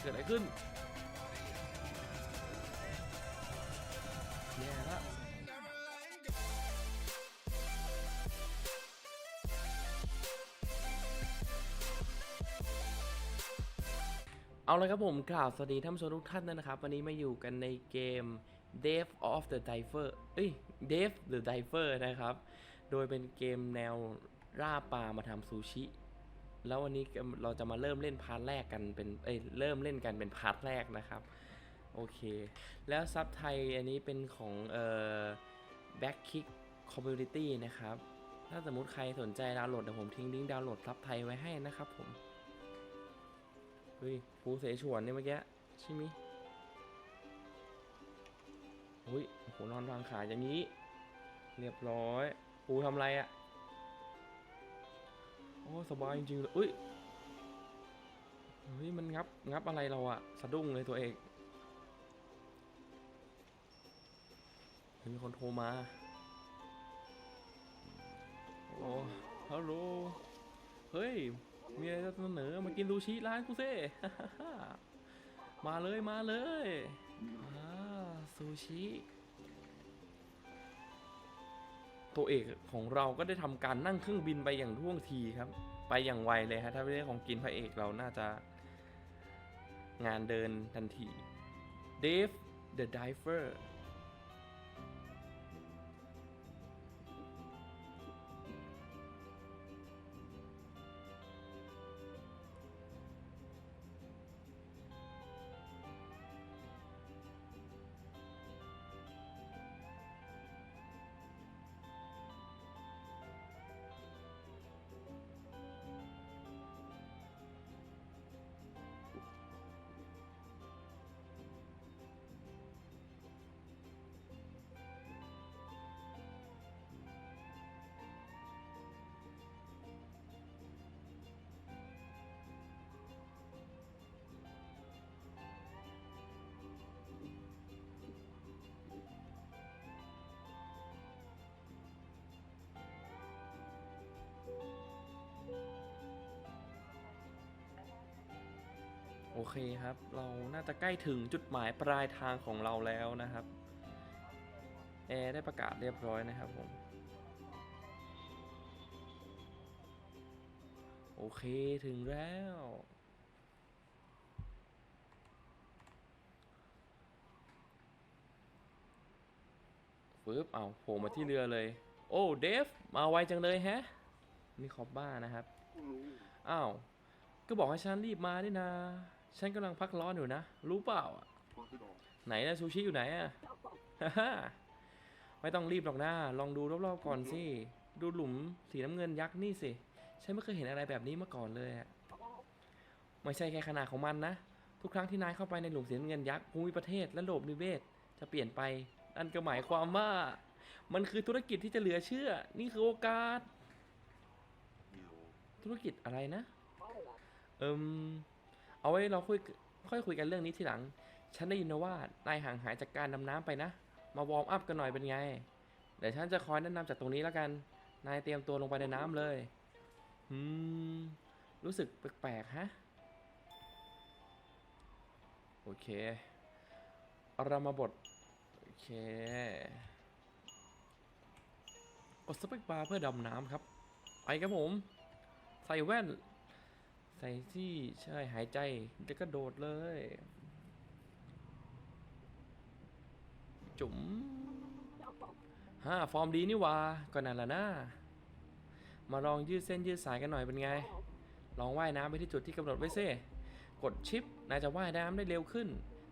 เกิดอะไรขึ้นแย่ละเอาเลยครับผมกล่าวสวัสดีท่านผู้ชมทุกท่านนะครับ วันนี้มาอยู่กันในเกม Dave of the Diver เอ้ย Dave the Diver นะครับ โดยเป็นเกมแนวล่าปลามาทำซูชิ แล้ววันนี้เราจะมาเริ่มเล่นพาร์ทแรกกันเป็นเอ้ยเริ่มเล่นกันเป็นพาร์ทแรกนะครับโอเค แล้วซับไทยอันนี้เป็นของเอ่อ Back Kick Community นะครับ ถ้าสมมติใครสนใจดาวน์โหลดเดี๋ยวผมทิ้งลิงก์ดาวน์โหลดซับไทยไว้ให้นะครับผมเฮ้ยปูเสฉวนเนี่ยเมื่อกี้ใช่ไหมยอุ้ยโอ้โหนอนวางขาอย่างนี้ เรียบร้อยปูทำอะไรอะ่ะ อ้สบายจริงๆเลยอุ้ยเฮ้ยมันงับงับอะไรเราอะสะดุ้งเลยตัวเองมีคนโทรมา โอ้ฮัลโหล เฮ้ย มีอะไรจะเสนอ มากินซูชิร้านกูเซ่มาเลยมาเลยอ่าซูชิ ตัวเอกของเราก็ได้ทำการนั่งเครื่องบินไปอย่างท่วงทีครับ ไปอย่างไวเลยฮะถ้าเรื่องของกินพระเอกเราน่าจะ งานเดินทันที Dave the Diver โอเคครับ เราน่าจะใกล้ถึงจุดหมายปลายทางของเราแล้วนะครับ แอร์ได้ประกาศเรียบร้อยนะครับผมโอเคถึงแล้ว ฟืบเอาโผล่มาที่เรือเลย โอ้เดฟ มาไวจังเลยแฮะ นี่คอบบ้านะครับ อ้าว ก็บอกให้ฉันรีบมาด้วยนะ ฉันกำลังพักร้อนอยู่นะ รู้เปล่าอะไหนนะซูชิอยู่ไหนอะฮ่าๆไม่ต้องรีบหรอกนะลองดูรอบๆก่อนสิ ดูหลุมสีน้ำเงินยักษ์นี่สิ ฉันไม่เคยเห็นอะไรแบบนี้มาก่อนเลยอะไม่ใช่แค่ขนาดของมันนะ ทุกครั้งที่นายเข้าไปในหลุมสีน้ำเงินยักษ์ภูมิประเทศและโลกนิเวศ จะเปลี่ยนไป นั่นก็หมายความว่า มันคือธุรกิจที่จะเหลือเชื่อ นี่คือโอกาส ธุรกิจอะไรนะ เอิม เอาไว้เราคุยค่อยคุยกันเรื่องนี้ทีหลัง ฉันได้ยินมาว่านายห่างหายจากการดำน้ำไปนะ มาวอร์มอัพกันหน่อยเป็นไง เดี๋ยวฉันจะคอยแนะนำจากตรงนี้แล้วกัน นายเตรียมตัวลงไปในน้ำเลยอืมรู้สึกแปลกๆฮะ โอเคเอรามาบท โอเค กดสเปคบาร์เพื่อดำน้ำครับ ไปครับผม ใส่แว่น ใส่ที่ใช่หายใจแล้วก็โดดเลย จุ๋มฮ่าฟอร์มดีนี่วะก็นั่นแหละนะมาลองยืดเส้นยืดสายกันหน่อยเป็นไง ลองว่ายน้ำไปที่จุดที่กำหนดไว้เซ่กดชิปนายจะว่ายน้ำได้เร็วขึ้น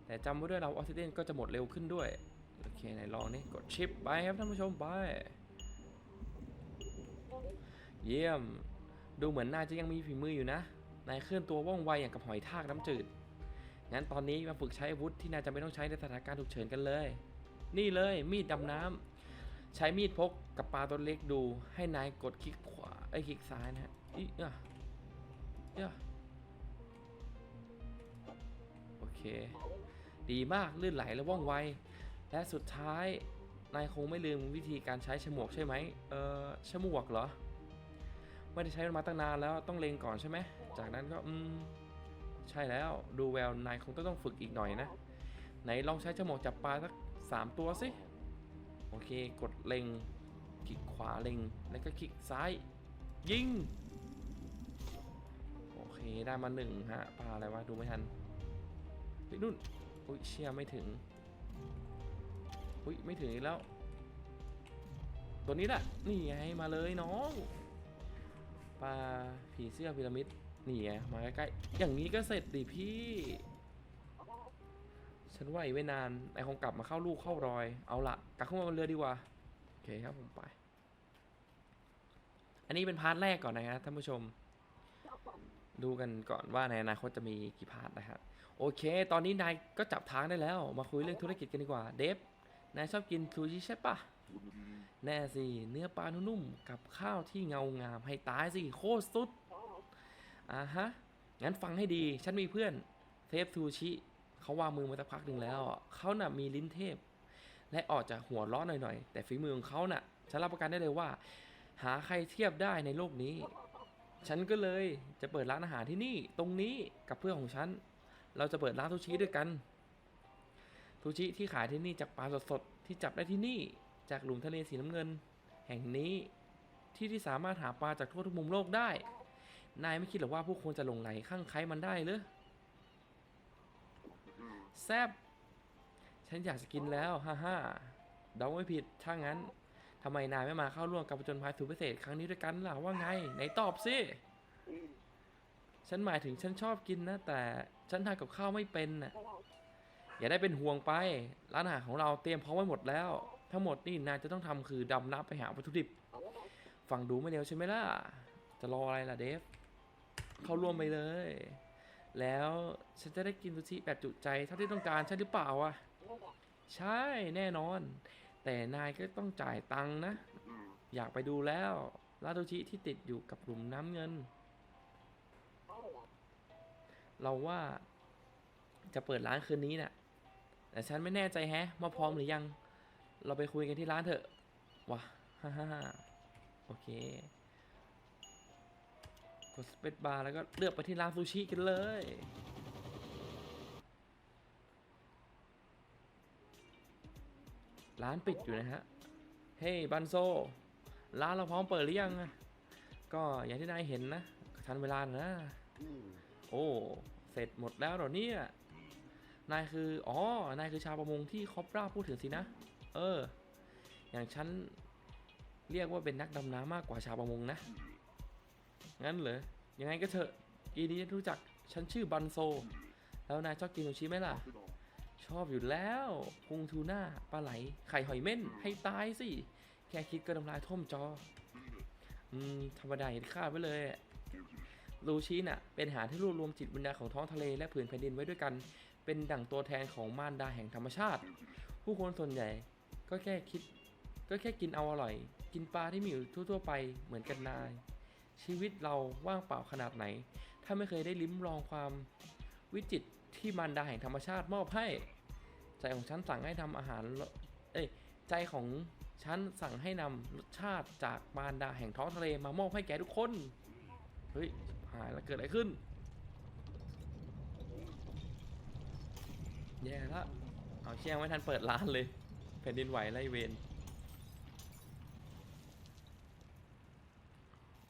แต่จำไว้ด้วยเราออกซิเจนก็จะหมดเร็วขึ้นด้วย โอเคไหนลองนี่กดชิปไปครับท่านผู้ชมไป เยี่ยม ดูเหมือนนายจะยังมีฝีมืออยู่นะ นายเคลื่อนตัวว่องไวอย่างกับหอยทากน้ำจืด งั้นตอนนี้มาฝึกใช้อาวุธที่นายจะไม่ต้องใช้ในสถานการณ์ฉุกเฉินกันเลย นี่เลยมีดดำน้ำใช้มีดพกกับปลาตัวเล็กดู ให้นายกดคลิกขวาไอ้คลิกซ้ายนะฮะอีอะเอะโอเค ดีมากลื่นไหลและว่องไว และสุดท้ายนายคงไม่ลืมวิธีการใช้ฉมวกใช่ไหมเออฉมวกเหรอ ไม่ได้ใช้มันมาตั้งนานแล้วต้องเลงก่อนใช่ไหม จากนั้นก็อืมใช่แล้วดูแววนายคงต้องต้องฝึกอีกหน่อยนะ ไหนลองใช้จมูกจับปลาสักสามตัวสิ โอเค กดเล็ง คลิกขวาเล็ง แล้วก็คลิกซ้าย ยิง โอเค ได้มาหนึ่งฮะ ปลาอะไรวะ ดูไม่ทันไปนู่น อุ้ยเชี่ยไม่ถึง อุ้ยไม่ถึงอีกแล้ว ตัวนี้แหละ นี่ไงมาเลยน้อง ปลาผีเสื้อพีระมิด นี่ไงมาใกล้ๆ อย่างนี้ก็เสร็จดิพี่ ฉันว่าอีกไม่นานไอคงกลับมาเข้าลูกเข้ารอย เอาละกลับเข้ามาบนเรือดีกว่า โอเคครับผมไป อันนี้เป็นพาร์ทแรกก่อนนะครับท่านผู้ชม ดูกันก่อนว่าในอนาคตจะมีกี่พาร์ทนะครับโอเค ตอนนี้นายก็จับทางได้แล้ว มาคุยเรื่องธุรกิจกันดีกว่า เดฟ นายชอบกินซูชิใช่ปะแน่สิ เนื้อปลานุ่มๆกับข้าวที่เงางามให้ตายสิ โคตรสุด อ่าฮะ งั้นฟังให้ดี ฉันมีเพื่อนเทพซูชิ เขาวางมือมาสักพักหนึ่งแล้ว เขาน่ะมีลิ้นเทพ และออกจากหัวร้อนหน่อยๆ แต่ฝีมือของเขาน่ะ ฉันรับประกันได้เลยว่า หาใครเทียบได้ในโลกนี้ ฉันก็เลยจะเปิดร้านอาหารที่นี่ ตรงนี้กับเพื่อนของฉัน เราจะเปิดร้านซูชิด้วยกันซูชิที่ขายที่นี่จากปลาสดๆที่จับได้ที่นี่จากหลุมทะเลสีน้ำเงิน แห่งนี้ที่ที่สามารถหาปลาจากทั่วทุกมุมโลกได้ นายไม่คิดหรอว่าผู้คนจะหลงไหลข้างใครมันได้หรือแซบฉันอยากจะกินแล้วฮ่าฮ่าเดาไม่ผิดถ้างั้นทำไมนายไม่มาเข้าร่วมกับผจญภัยสุดพิเศษครั้งนี้ด้วยกันล่ะว่าไงไหนตอบสิฉันหมายถึงฉันชอบกินนะ แต่ฉันทำกับข้าวไม่เป็นน่ะ อย่าได้เป็นห่วงไป ร้านอาหารของเราเตรียมพร้อมไว้หมดแล้ว ทั้งหมดนี่นายจะต้องทำคือดำน้ำไปหาวัตถุดิบ ฟังดูไม่เร็วใช่ไหมล่ะ จะรออะไรล่ะเดฟ เข้าร่วมไปเลย แล้วฉันจะได้กินซูชิแบบจุใจเท่าที่ต้องการใช่หรือเปล่าอะ ใช่แน่นอน แต่นายก็ต้องจ่ายตังค์นะ อยากไปดูแล้วร้านซูชิที่ติดอยู่กับหลุมน้ำเงิน เราว่าจะเปิดร้านคืนนี้น่ะ แต่ฉันไม่แน่ใจแฮะว่าพร้อมหรือยัง เราไปคุยกันที่ร้านเถอะว้าฮ่าฮ่าโอเค ดสเปซบาร์แล้วก็เลือกไปที่ร้านซูชิกันเลย ร้านปิดอยู่นะฮะ เฮ้ยบันโซ ร้านเราพร้อมเปิดหรือยังอะก็อย่างที่นายเห็นนะทันเวลานะ โอ้ เสร็จหมดแล้วเหรอเนี่ย นายคือ อ๋อ นายคือชาวประมงที่คอปราพูดถึงสินะ เออ อย่างฉันเรียกว่าเป็นนักดำน้ำมากกว่าชาวประมงนะ งั้นเหรอ ยังไงก็เถอะอีนี้รู้จัก ฉันชื่อบันโซ แล้วนายชอบกินซูชิไหมล่ะ ชอบอยู่แล้วพุงทูน่า ปลาไหล ไข่หอยเม่น ให้ตายสิ แค่คิดก็น้ำลายท่วมจอ อืม ธรรมดาเห็นค่าไว้เลยลูชิน่ะ เป็นอาหารที่รวบรวมจิตวิญญาณของท้องทะเลและผืนแผ่นดินไว้ด้วยกัน เป็นดั่งตัวแทนของมารดาแห่งธรรมชาติ ผู้คนส่วนใหญ่ ก็แค่คิด ก็แค่กินเอาอร่อย กินปลาที่มีอยู่ทั่วๆไปเหมือนกันนาย ชีวิตเราว่างเปล่าขนาดไหน ถ้าไม่เคยได้ลิ้มลองความวิจิตที่มารดาแห่งธรรมชาติมอบให้ ใจของฉันสั่งให้ทำอาหาร เอ้ย ใจของฉันสั่งให้นำรสชาติจากมารดาแห่งท้องทะเลมามอบให้แก่ทุกคน เฮ้ย หายแล้วเกิดอะไรขึ้น แย่ละ เอาเชี่ยงไม่ทันเปิดร้านเลย แผ่นดินไหวไล่เวน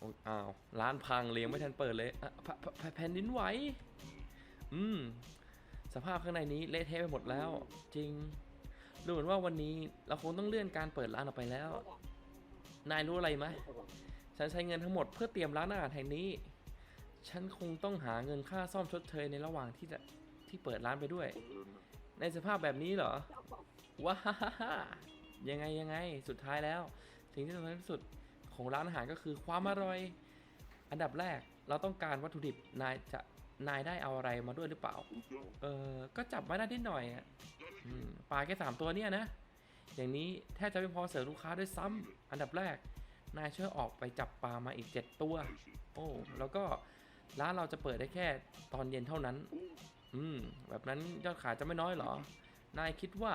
อ้ยอ้าว ร้านพังเลยยังไม่ทันเปิดเลยอะแผ่แผ่แผ่นดินไหว อืม สภาพข้างในนี้เละเทะไปหมดแล้ว จริง ดูเหมือนว่าวันนี้เราคงต้องเลื่อนการเปิดร้านออกไปแล้ว นายรู้อะไรไหม ฉันใช้เงินทั้งหมดเพื่อเตรียมร้านอาหารแห่งนี้ ฉันคงต้องหาเงินค่าซ่อมชดเชยในระหว่างที่จะที่เปิดร้านไปด้วย ในสภาพแบบนี้เหรอ ว้าฮ่าฮ่าฮ่ายังไงยังไง สุดท้ายแล้วสิ่งที่สำคัญที่สุด ของร้านอาหารก็คือความอร่อย อันดับแรกเราต้องการวัตถุดิบนายจะนายได้เอาอะไรมาด้วยหรือเปล่า เออก็จับมาได้นิดหน่อยอะอืมปลาแค่สามตัวเนี่ยนะ อย่างนี้แทบจะไม่พอเสิร์ฟลูกค้าด้วยซ้ำอันดับแรก นายช่วยออกไปจับปลามาอีก7ตัว โอ้ แล้วก็ร้านเราจะเปิดได้แค่ตอนเย็นเท่านั้น อืม แบบนั้นยอดขายจะไม่น้อยเหรอ นายคิดว่า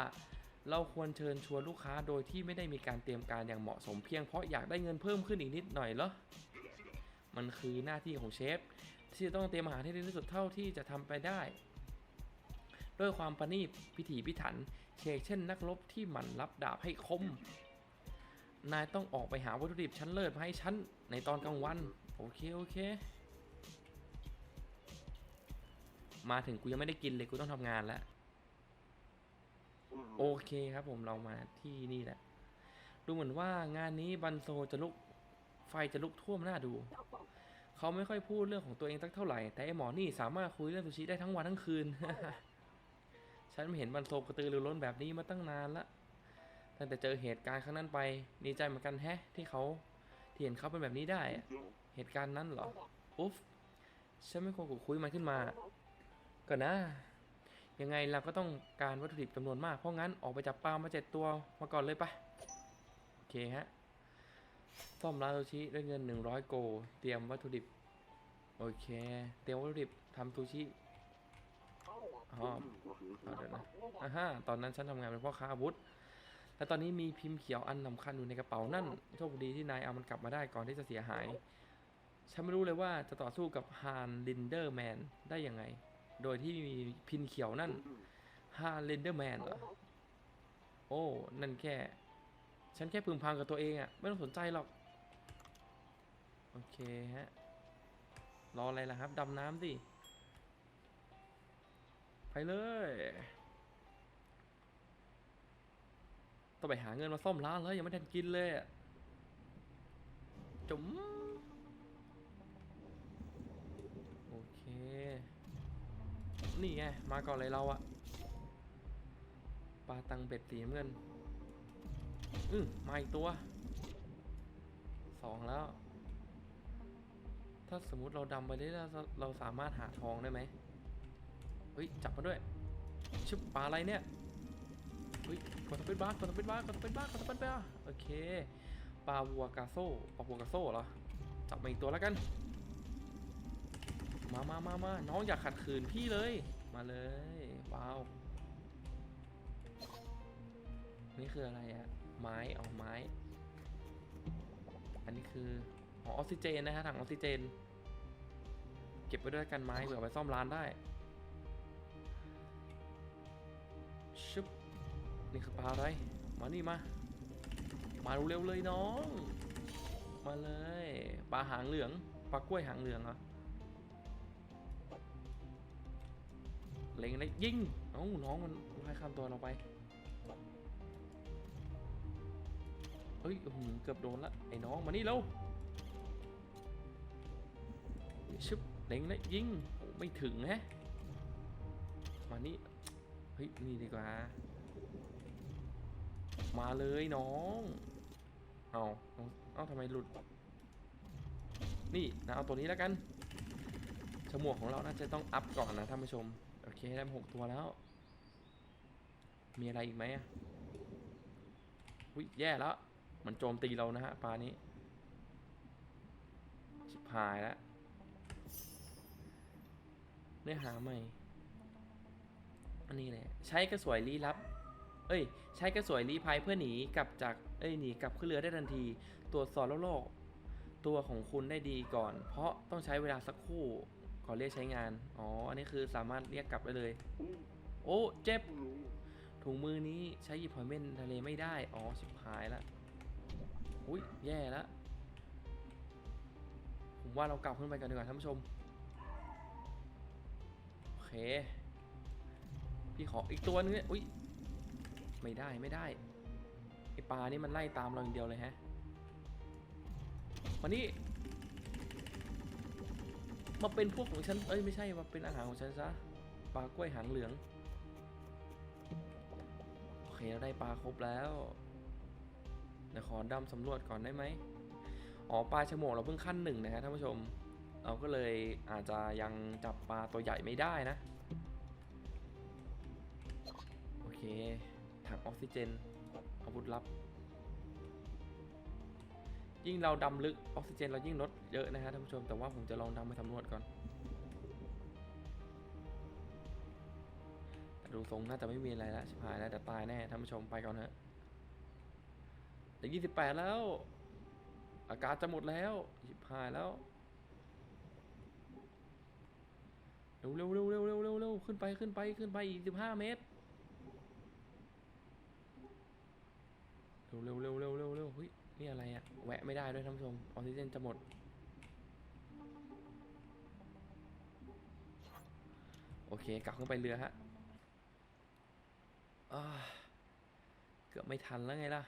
เราควรเชิญชวนลูกค้าโดยที่ไม่ได้มีการเตรียมการอย่างเหมาะสมเพียงเพราะอยากได้เงินเพิ่มขึ้นอีกนิดหน่อยเหรอ มันคือหน้าที่ของเชฟที่จะต้องเตรียมอาหารให้ดีที่สุดเท่าที่จะทำไปได้ด้วยความประณีตพิถีพิถันเชกเช่นนักรบที่หมั่นรับดาบให้คม นายต้องออกไปหาวัตถุดิบชั้นเลิศมาให้ฉันในตอนกลางวัน โอเค โอเค มาถึงกูยังไม่ได้กินเลยกูต้องทำงานแล้ว โอเคครับผมเรามาที่นี่แหละ ดูเหมือนว่างานนี้บันโซจะลุกไฟจะลุกท่วมหน้าดู เขาไม่ค่อยพูดเรื่องของตัวเองสักเท่าไหร่ แต่ไอหมอนี่สามารถคุยเรื่องซูชิได้ทั้งวันทั้งคืน ฉันไม่เห็นบันโซกระตือรือร้นแบบนี้มาตั้งนานละตั้งแต่เจอเหตุการณ์ครั้งนั้นไปดีใจเหมือนกันแฮะ ที่เขาที่เห็นเขาเป็นแบบนี้ได้อะเหตุการณ์นั้นเหรออุ๊ฟฉันไม่ควรขุดคุยมันขึ้นมา ก็นะ ยังไงเราก็ต้องการวัตถุดิบจำนวนมาก เพราะงั้นออกไปจับปลามาเจ็ดตัวมาก่อนเลยปะโอเคฮะซ่อมร้านซูชิด้วยเงิน 100 โก เตรียมวัตถุดิบ โอเค เตรียมวัตถุดิบทำซูชิอ๋อเอเดี๋ยวนะอ่าฮะตอนนั้นฉันทำงานเป็นพ่อค้าอาวุธและตอนนี้มีพิมพ์เขียวอันสำคัญอยู่ในกระเป๋านั่นโชคดีที่นายเอามันกลับมาได้ก่อนที่จะเสียหาย ฉันไม่รู้เลยว่าจะต่อสู้กับฮานลินเดอร์แมนได้ยังไง โดยที่มีพินเขียวนั่นฮาเลนเดอร์แมนเหรอ โอ้ นั่นแค่ ฉันแค่พึมพำกับตัวเองอะไม่ต้องสนใจหรอก โอเคฮะ รออะไรล่ะครับ ดำน้ำสิ ไปเลย ต้องไปหาเงินมาซ่อมร้านแล้วยังไม่ทันกินเลยจุ๋มโอเค นี่ไง มาก่อนเลยเราอะปลาตังเบ็ดสีเงิน อืมาอีกตัวสองแล้ว ถ้าสมมุติเราดำไปได้เราเราสามารถหาทองได้ไหมเฮ้ย จับมาด้วยชุบปลาอะไรเนี่ย เฮ้ยกดสเปนบ้ากดสเปนบ้ากดสเปนบ้ากดสเปนบ้าโอเค ปลาวัวกาโซ่ ปลาวัวกาโซ่เหรอ จับมาอีกตัวแล้วกัน มามามามาน้องอย่าขัดขืนพี่เลย มาเลย ว้าว นี่คืออะไรอะไม้เอาไม้ อันนี้คือออออกซิเจนนะฮะถังออกซิเจน เก็บไว้ด้วยกันไม้เผื่อาไปซ่อมร้านได้ชึบนี่คือปลาอะไร มานี่มา มาเร็วๆเลยน้อง มาเลย ปลาหางเหลือง ปลากล้วยหางเหลืองเหรอ เล็งเลยยิงเอ้าน้องมันไล่ข้ามตัวเราไปเฮ้ยเกือบโดนละไอ้น้องมานี่เร็วชึบเล็งเลยยิงโอ้ไม่ถึงแฮะมานี่เฮ้ยนี่ดีกว่า มาเลยน้องเอาเอาเอาทำไมหลุด นี่นะเอาตัวนี้แล้วกันฉมวกของเราน่าจะต้องอัพก่อนนะท่านผู้ชม โอเค ได้หกตัวแล้ว มีอะไรอีกไหมอะอุ้ยแย่แล้ว มันโจมตีเรานะฮะปลานี้ชิบหายแล้วเนื้อหาใหม่ อันนี้แหละ ใช้กระสวยลี้ลับ เอ้ย ใช้กระสวยลี้ภัยเพื่อหนีกลับจาก เอ้ย หนีกลับขึ้นเรือได้ทันที ตรวจสอบโลก ตัวของคุณได้ดีก่อน เพราะต้องใช้เวลาสักครู่ ก่อนเรียกใช้งาน อ๋อ อันนี้คือสามารถเรียกกลับได้เลย โอ้ เจ็บ ถุงมือนี้ใช้หยิบหอยเม่นทะเลไม่ได้ อ๋อชิบหายละ อุ้ยแย่แล้วผมว่าเรากลับขึ้นไปกันดีกว่าท่านผู้ชม โอเค พี่ขออีกตัวนึงเนี่ย อุ้ย ไม่ได้ไม่ได้ ไอปลานี่มันไล่ตามเราอย่างเดียวเลยฮะมานี่ มาเป็นพวกของฉัน เอ้ยไม่ใช่มาเป็นอาหารของฉันซะ ปลากล้วยหางเหลือง โอเคเราได้ปลาครบแล้วเดี๋ยวขอดำสำรวจก่อนได้ไหมอ๋อปลาฉมกเราเพิ่งขั้นหนึ่งนะฮะท่านผู้ชม เราก็เลยอาจจะยังจับปลาตัวใหญ่ไม่ได้นะ โอเค ถังออกซิเจนอาวุธลับ ยิ่งเราดำลึกออกซิเจนเรายิ่งลดเยอะนะฮะท่านผู้ชม แต่ว่าผมจะลองดำไปสำรวจก่อนแต่ดูทรงน่าจะไม่มีอะไรแล้วชิบหายแล้วแต่ตายแน่ท่านผู้ชมไปก่อนเถอะเดี๋ยวยี่สิบแปดแล้ว อากาศจะหมดแล้วชิบหายแล้วเร็วเร็วเร็วเร็วเร็วเร็วเร็วขึ้นไปขึ้นไปขึ้นไปอีกสิบห้าเมตรเร็วเร็วเร็วเร็วเร็วเร็วเฮ้ย นี่อะไรอะแวะไม่ได้ด้วยท่านผู้ชมออกซิเจนจะหมด โอเคกลับขึ้นไปเรือฮะเกือบไม่ทันแล้วไงล่ะ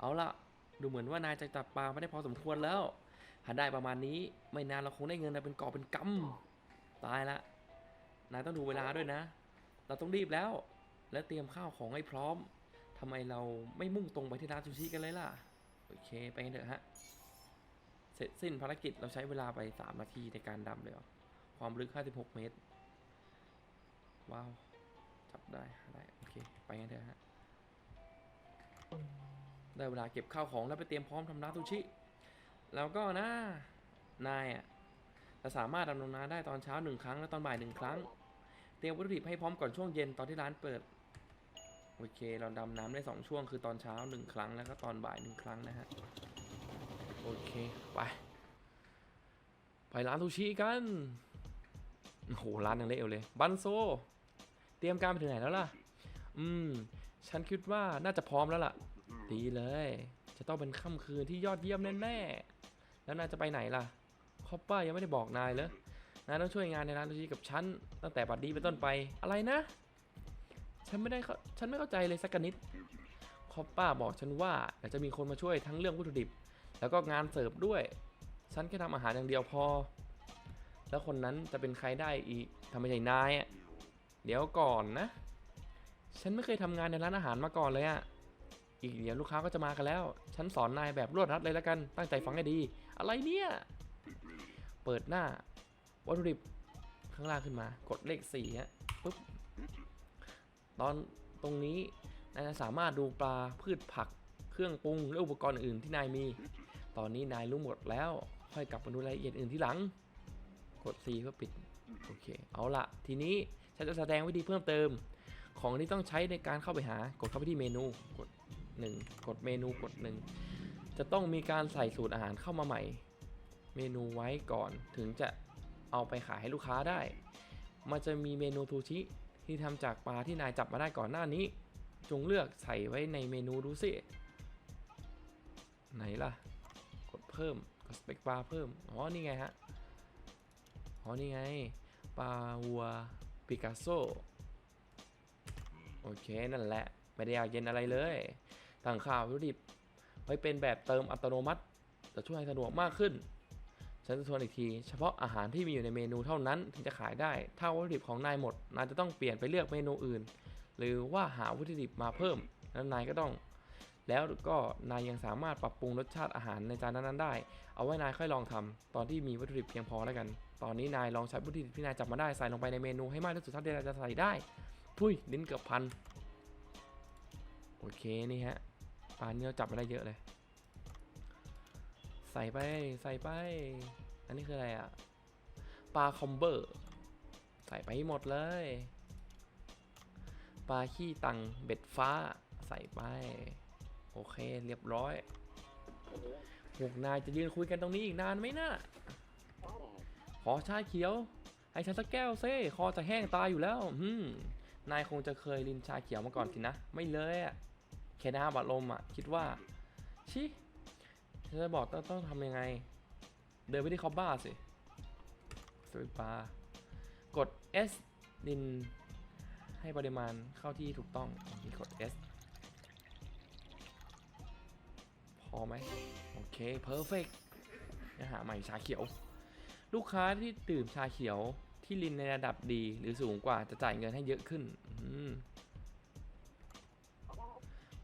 เอาละดูเหมือนว่านายจะจับปลาไม่ได้พอสมควรแล้วหาได้ประมาณนี้ไม่นานเราคงได้เงินมาเป็นกอบเป็นกำตายละนายต้องดูเวลาด้วยนะ เราต้องรีบแล้ว และเตรียมข้าวของให้พร้อมทำไมเราไม่มุ่งตรงไปที่ร้านซูชิกันเลยล่ะ โอเค ไปกันเถอะฮะ เสร็จสิ้นภารกิจเราใช้เวลาไป 3 นาทีในการดำเลยเหรอ ความลึก 56 เมตร ว้าว จับได้ได้ โอเค ไปกันเถอะฮะ ได้เวลาเก็บข้าวของแล้วไปเตรียมพร้อมทำร้านซูชิ แล้วก็นะ นายอะจะสามารถดำน้ำน้ำได้ตอนเช้าหนึ่งครั้งและตอนบ่ายหนึ่งครั้ง เตรียมวัตถุดิบให้พร้อมก่อนช่วงเย็นตอนที่ร้านเปิด โอเค เราดำน้ำได้สองช่วง คือตอนเช้าหนึ่งครั้งแล้วก็ตอนบ่ายหนึ่งครั้งนะฮะ โอเค ไป ไปร้านซูชิกัน โอ้โห ร้านยังเละอยู่เลย บันโซ เตรียมการไปถึงไหนแล้วล่ะ อืม ฉันคิดว่าน่าจะพร้อมแล้วล่ะ ดีเลย จะต้องเป็นค่ำคืนที่ยอดเยี่ยมแน่ๆ แล้วนายจะไปไหนล่ะคอปปอร์ยังไม่ได้บอกนายเลยนายต้องช่วยงานในร้านซูชิกับฉันตั้งแต่บัดนี้เป็นต้นไป อะไรนะ ฉันไม่ได้เขาฉันไม่เข้าใจเลยสักนิดคอปป้าบอกฉันว่าเดี๋ยวจะมีคนมาช่วยทั้งเรื่องวัตถุดิบ แล้วก็งานเสิร์ฟด้วย ฉันแค่ทำอาหารอย่างเดียวพอ แล้วคนนั้นจะเป็นใครได้อีกทำไมใช่นายอะเดี๋ยวก่อนนะ ฉันไม่เคยทำงานในร้านอาหารมาก่อนเลยอะอีกเดี๋ยวลูกค้าก็จะมากันแล้ว ฉันสอนนายแบบรวดรัดเลยแล้วกัน ตั้งใจฟังให้ดี อะไรเนี่ย เปิดหน้าวัตถุดิบข้างล่างขึ้นมา กดเลขสี่ฮะปุ๊บ ตอนตรงนี้นายจะสามารถดูปลาพืชผัก เครื่องปรุงและอุปกรณ์อื่นที่นายมี ตอนนี้นายรู้หมดแล้ว ค่อยกลับมาดูรายละเอียดอื่นที่หลัง กด C เพื่อปิด โอเค เอาละทีนี้ฉันจะแสดงวิธีเพิ่มเติม ของที่ต้องใช้ในการเข้าไปหากดเข้าไปที่เมนูกด 1 กดเมนูกด 1 จะต้องมีการใส่สูตรอาหารเข้ามาใหม่ เมนูไว้ก่อนถึงจะเอาไปขายให้ลูกค้าได้ มันจะมีเมนูทูชิ ที่ทำจากปลาที่นายจับมาได้ก่อนหน้านี้ จงเลือกใส่ไว้ในเมนูดูสิไหนล่ะ กดเพิ่มกดสเปกปลาเพิ่มอ๋อนี่ไงฮะอ๋อนี่ไงปลาวัวปิกัสโซโอเคนั่นแหละ ไม่ได้อยากเย็นอะไรเลยตั้งค่าวัตถุดิบไว้เป็นแบบเติมอัตโนมัติ จะช่วยให้สะดวกมากขึ้น ฉันจะทวนอีกที เฉพาะอาหารที่มีอยู่ในเมนูเท่านั้นถึงจะขายได้ ถ้าวัตถุดิบของนายหมด นายจะต้องเปลี่ยนไปเลือกเมนูอื่น หรือว่าหาวัตถุดิบมาเพิ่ม แล้วนายก็ต้อง แล้วก็นายยังสามารถปรับปรุงรสชาติอาหารในจานนั้นๆได้ เอาไว้นายค่อยลองทำตอนที่มีวัตถุดิบเพียงพอแล้วกัน ตอนนี้นายลองใช้วัตถุดิบที่นายจับมาได้ใส่ลงไปในเมนูให้มากที่สุดเท่าที่นายจะใส่ได้พุ้ยลิ้นเกือบพัน โอเคนี่ฮะปาเนื้อจับมาได้เยอะเลย ส่ไปใส่ไป อันนี้คืออะไรอะปลาคอมเบอร์ ใส่ไปหมดเลย ปลาขี้ตังเบ็ดฟ้าใส่ไป โอเคเรียบร้อยพวกนายจะยืนคุยกันตรงนี้อีกนานไหมนะ่ะขอชาเขียว ให้ฉันสักแก้วเซ่คอจะแห้งตายอยู่แล้วอืมนายคงจะเคยลินชาเขียวมาก่อนสินะ ไม่เลยอะแค่น้ำบัดลมอะคิดว่า ชิ ฉันจะบอกต้องต้องทำยังไง เดินไปที่คอบบ้าสิสวิปปากด S ดิน ให้ปริมาณเข้าที่ถูกต้องนี่กด S พอไหมโอเค perfect นะหาใหม่ชาเขียว ลูกค้าที่ดื่มชาเขียวที่ลินในระดับดีหรือสูงกว่าจะจ่ายเงินให้เยอะขึ้น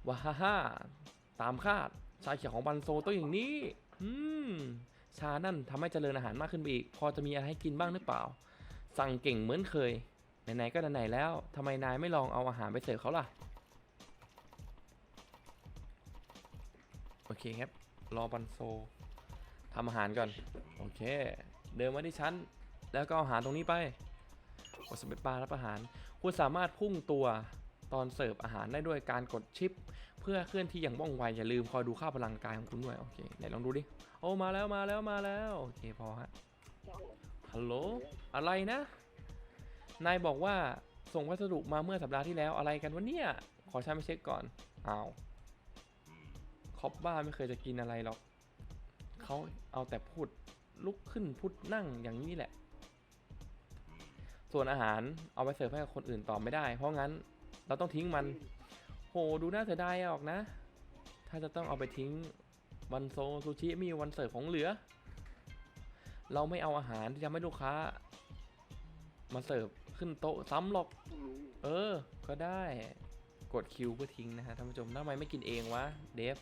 ว้าฮ่าฮ่าตามคาด ชาเขียวของบันโซต้องอย่างนี้ อืม ชานั่นทำให้เจริญอาหารมากขึ้นไปอีก พอจะมีอะไรให้กินบ้างหรือเปล่า สั่งเก่งเหมือนเคย ไหนๆก็ไหนๆแล้วทำไมนายไม่ลองเอาอาหารไปเสิร์ฟเขาล่ะ โอเคครับ รอบันโซทำอาหารก่อน โอเค เดินมาที่ชั้น แล้วก็เอาอาหารตรงนี้ไปกดสเปซบาร์รับอาหาร คุณสามารถพุ่งตัว ตอนเสิร์ฟอาหารได้ด้วยการกดชิป เพื่อเคลื่อนที่อย่างว่องไวอย่าลืมคอยดูค่าพลังกายของคุณด้วยโอเคไหนลองดูดิโอ้มาแล้วมาแล้วมาแล้วโอเคพอฮะฮัลโหลอะไรนะนายบอกว่าส่งพัสดุมาเมื่อสัปดาห์ที่แล้วอะไรกันวะเนี่ยขอฉันไปเช็คก่อนอ้าวคอบบ้าไม่เคยจะกินอะไรหรอกเขาเอาแต่พูดลุกขึ้นพูดนั่งอย่างนี้แหละ ส่วนอาหารเอาไปเสิร์ฟให้กับคนอื่นต่อไม่ได้ เพราะงั้น เราต้องทิ้งมัน โห ดูน่าเสียดายออกนะ ถ้าจะต้องเอาไปทิ้งวันโซซูชิมีวันเสิร์ฟของเหลือ เราไม่เอาอาหารที่ทำให้ลูกค้า มาเสิร์ฟขึ้นโต๊ะซ้ำหรอก เออ ก็ได้ กดคิวเพื่อทิ้งนะฮะท่านผู้ชมทำไมไม่กินเองวะ เดฟ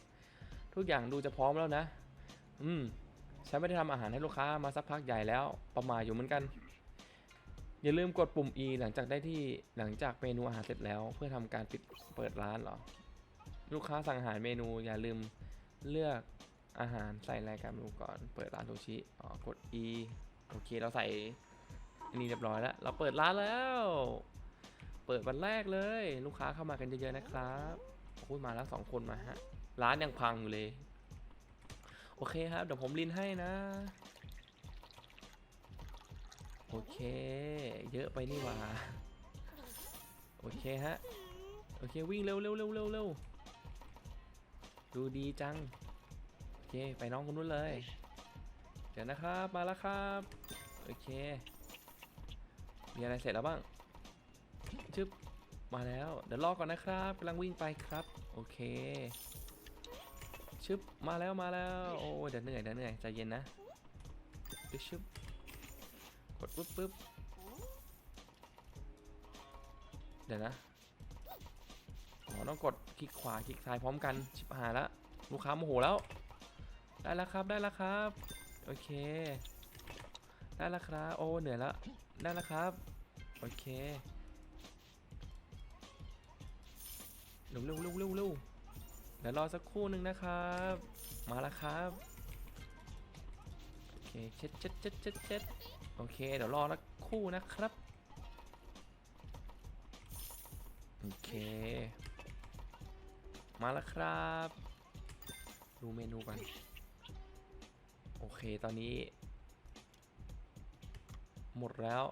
ทุกอย่างดูจะพร้อมแล้วนะ อืม ฉันไม่ได้ทำอาหารให้ลูกค้ามาสักพักใหญ่แล้ว ประมาทอยู่เหมือนกัน อย่าลืมกดปุ่ม E หลังจากได้ที่หลังจากเมนูอาหารเสร็จแล้ว เพื่อทำการปิดเปิดร้านหรอ ลูกค้าสั่งอาหารเมนูอย่าลืมเลือกอาหารใส่รายการเมนูก่อนเปิดร้านซูชิอ๋อกด E โอเคเราใส่อันนี้เรียบร้อยแล้ว เราเปิดร้านแล้ว เปิดวันแรกเลย ลูกค้าเข้ามากันเยอะๆนะครับโอ้ยมาแล้วสองคนมาฮะร้านยังพังอยู่เลย โอเคครับเดี๋ยวผมลินให้นะ โอเค เยอะไปนี่หว่า โอเคฮะ โอเควิ่งเร็วเร็วเร็วเร็วเร็วดูดีจัง โอเคไปน้องคนนู้นเลย เดี๋ยวนะครับ มาแล้วครับ โอเค มีอะไรเสร็จแล้วบ้าง ชึบ มาแล้ว เดี๋ยวรอก่อนนะครับกำลังวิ่งไปครับ โอเค ชึบ มาแล้วมาแล้ว โอ้เดี๋ยวเหนื่อยเดี๋ยวเหนื่อยใจเย็นนะชึบ กดปุ๊บปุ๊บเดี๋ยวนะอ๋อต้องกดคลิกขวาคลิกซ้ายพร้อมกันชิบหายแล้วลูกค้าโมโหแล้ว ได้แล้วครับได้แล้วครับ โอเค ได้แล้วครับ โอ้เหนื่อยแล้วได้แล้วครับ โอเคเร็วเร็วเร็วเร็วเร็วเดี๋ยวรอสักครู่หนึ่งนะครับ มาแล้วครับ โอเคเช็ดเช็ดเช็ดเช็ดเช็ด โอเค เดี๋ยวรอสักคู่นะครับ โอเค มาแล้วครับ ดูเมนูกัน โอเค ตอนนี้ หมดแล้ว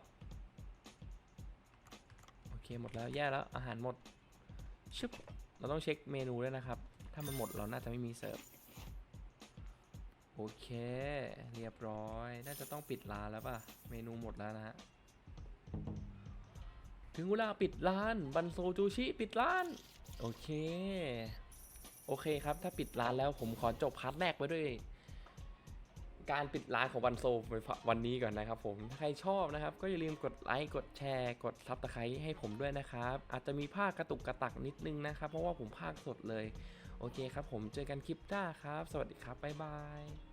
โอเค หมดแล้ว แย่แล้ว อาหารหมด ชึบ เราต้องเช็คเมนูด้วยนะครับ ถ้ามันหมดเราน่าจะไม่มีเสิร์ฟ โอเค เรียบร้อย น่าจะต้องปิดร้านแล้วป่ะ เมนูหมดแล้วนะฮะ ถึงเวลาปิดร้าน บันโซจูชิปิดร้าน โอเค โอเคครับ ถ้าปิดร้านแล้วผมขอจบพาร์ทแรกไปด้วย การปิดร้านของวันโซวันนี้ก่อนนะครับผม ถ้าใครชอบนะครับ ก็อย่าลืมกดไลค์ กดแชร์ กดซับสไครต์ให้ผมด้วยนะครับ อาจจะมีภาคกระตุกกระตักนิดนึงนะครับ เพราะว่าผมภาคสดเลย โอเคครับผม เจอกันคลิปหน้าครับ สวัสดีครับ บ๊ายบาย